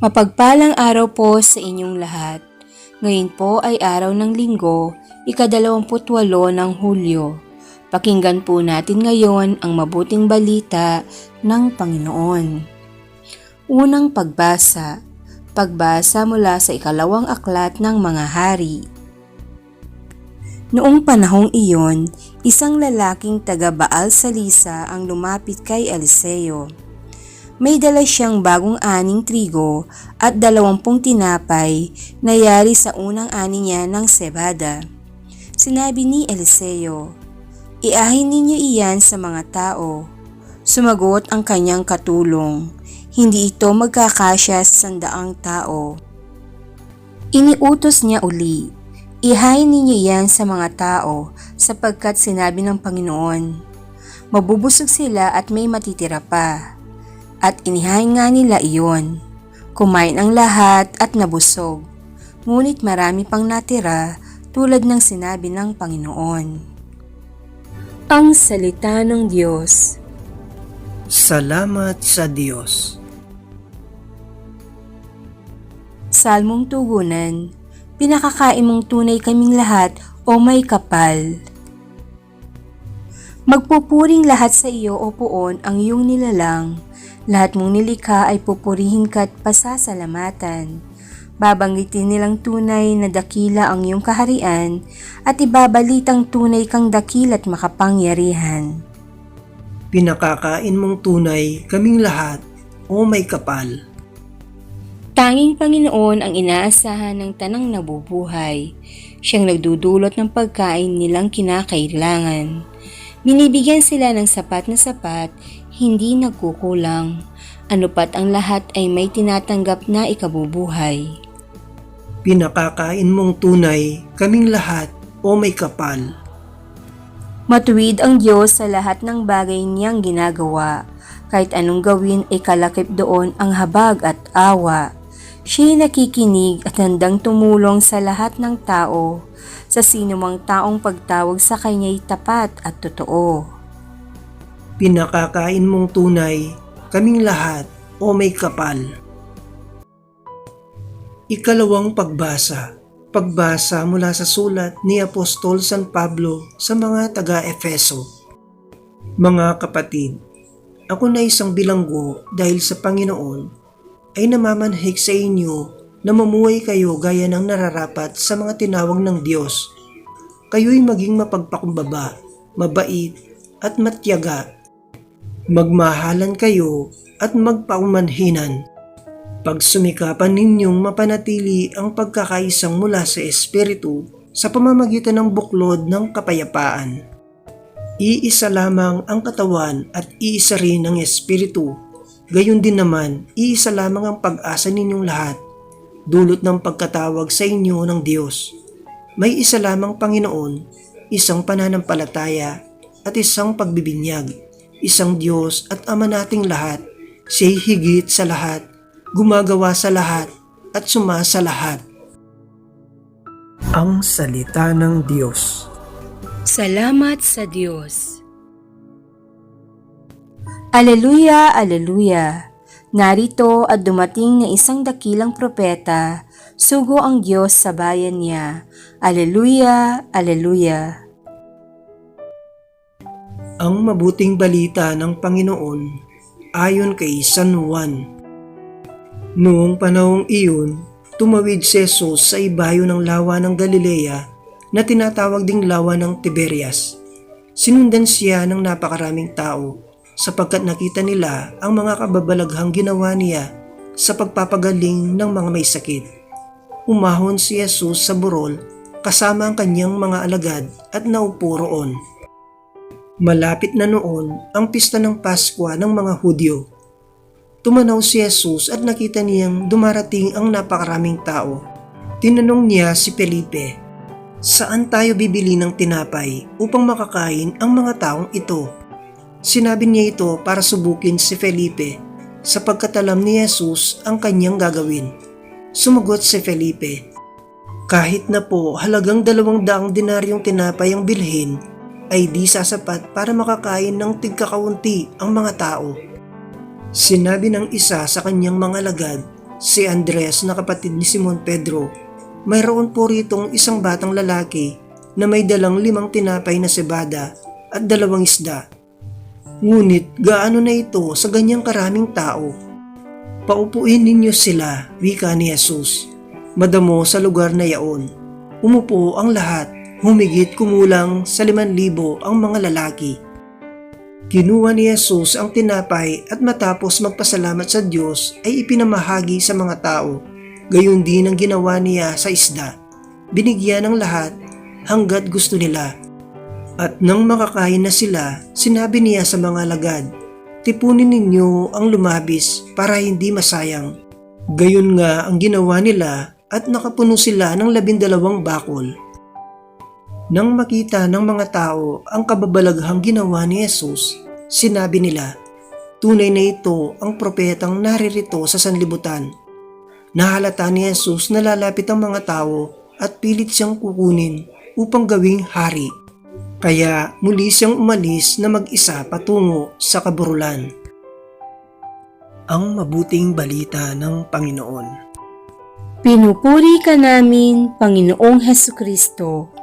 Mapagpalang araw po sa inyong lahat. Ngayon po ay araw ng linggo, ikadalawamputwalo ng Hulyo. Pakinggan po natin ngayon ang mabuting balita ng Panginoon. Unang pagbasa. Pagbasa mula sa ikalawang aklat ng mga hari. Noong panahong iyon, isang lalaking taga Baal Salisa ang lumapit kay Eliseo. May dala siyang bagong aning trigo at dalawampung tinapay na yari sa unang ani niya ng sebada. Sinabi ni Eliseo, Iahin ninyo iyan sa mga tao. Sumagot ang kanyang katulong, hindi ito magkakasya sa sandaang tao. Iniutos niya uli, Ihain ninyo iyan sa mga tao sapagkat sinabi ng Panginoon, Mabubusog sila at may matitira pa. At inihain nga nila iyon. Kumain ang lahat at nabusog. Ngunit marami pang natira tulad ng sinabi ng Panginoon. Ang Salita ng Diyos Salamat sa Diyos. Salmong Tugunan Pinakakain mong tunay kaming lahat o may kapal. Magpupuring lahat sa iyo o puon ang iyong nilalang. Lahat mong nilikha ay pupurihin ka at pasasalamatan. Babanggitin nilang tunay na dakila ang iyong kaharian at ibabalitang tunay kang dakila at makapangyarihan. Pinakakain mong tunay kaming lahat o may kapal. Tanging Panginoon ang inaasahan ng tanang nabubuhay. Siyang nagdudulot ng pagkain nilang kinakailangan. Binibigyan sila ng sapat na sapat, hindi nagkukulang. Ano pat ang lahat ay may tinatanggap na ikabubuhay. Pinakakain mong tunay kaming lahat o may kapal. Matuwid ang Diyos sa lahat ng bagay niyang ginagawa. Kahit anong gawin ay kalakip doon ang habag at awa. Siya'y nakikinig at handang tumulong sa lahat ng tao, sa sinumang taong pagtawag sa kanya'y tapat at totoo. Pinakakain mong tunay kaming lahat o may kapal. Ikalawang pagbasa. Pagbasa mula sa sulat ni Apostol San Pablo sa mga taga-Efeso. Mga kapatid, ako na isang bilanggo dahil sa Panginoon ay namamanhik sa inyo na mamuhay kayo gaya ng nararapat sa mga tinawag ng Diyos. Kayo'y maging mapagpakumbaba, mabait at matyaga. Magmahalan kayo at magpaumanhinan. Pagsumikapan ninyong mapanatili ang pagkakaisang mula sa Espiritu sa pamamagitan ng buklod ng kapayapaan. Iisa lamang ang katawan at iisa rin ang Espiritu Gayon din naman, iisa lamang ang pag-asa ninyong lahat, dulot ng pagkatawag sa inyo ng Diyos. May isa lamang Panginoon, isang pananampalataya, at isang pagbibinyag, isang Diyos at Ama nating lahat, siya'y higit sa lahat, gumagawa sa lahat, at sumasa lahat. Ang Salita ng Diyos Salamat sa Diyos. Aleluya, aleluya. Narito at dumating na isang dakilang propeta, sugo ang Diyos sa bayan niya. Aleluya, aleluya. Ang mabuting balita ng Panginoon ayon kay San Juan. Noong panahong iyon, tumawid si Jesus sa ibayo ng lawa ng Galilea na tinatawag ding lawa ng Tiberias. Sinundan siya ng napakaraming tao sapagkat nakita nila ang mga kababalaghang ginawa niya sa pagpapagaling ng mga may sakit. Umahon si Jesus sa burol kasama ang kanyang mga alagad at naupo roon. Malapit na noon ang pista ng Pasko ng mga Hudyo. Tumanaw si Jesus at nakita niyang dumarating ang napakaraming tao. Tinanong niya si Felipe, Saan tayo bibili ng tinapay upang makakain ang mga taong ito? Sinabi niya ito para subukin si Felipe sapagkat alam ni Jesus ang kanyang gagawin. Sumagot si Felipe, Kahit na po halagang dalawang daang dinaryong tinapay ang bilhin, ay di sasapat para makakain ng tigkakaunti ang mga tao. Sinabi ng isa sa kanyang mga lagad, si Andres na kapatid ni Simon Pedro. Mayroon po ritong isang batang lalaki na may dalang limang tinapay na sebada at dalawang isda. Ngunit gaano na ito sa ganyang karaming tao? Paupuin ninyo sila, wika ni Jesus. Madamo sa lugar na yaon. Umupo ang lahat, humigit kumulang sa liman libo ang mga lalaki. Kinuha ni Jesus ang tinapay at matapos magpasalamat sa Diyos ay ipinamahagi sa mga tao. Gayon din ang ginawa niya sa isda. Binigyan ng lahat hanggat gusto nila. At nang makakain na sila, sinabi niya sa mga lagad, Tipunin ninyo ang lumabis para hindi masayang. Gayon nga ang ginawa nila at nakapuno sila ng labindalawang bakol. Nang makita ng mga tao ang kababalaghang ginawa ni Jesus, sinabi nila, Tunay na ito ang propetang naririto sa sanlibutan. Nahalata ni Jesus na lalapit ang mga tao at pilit siyang kukunin upang gawing hari. Kaya muli siyang umalis na mag-isa patungo sa kaburulan. Ang mabuting balita ng Panginoon. Pinupuri ka namin, Panginoong Heso Kristo.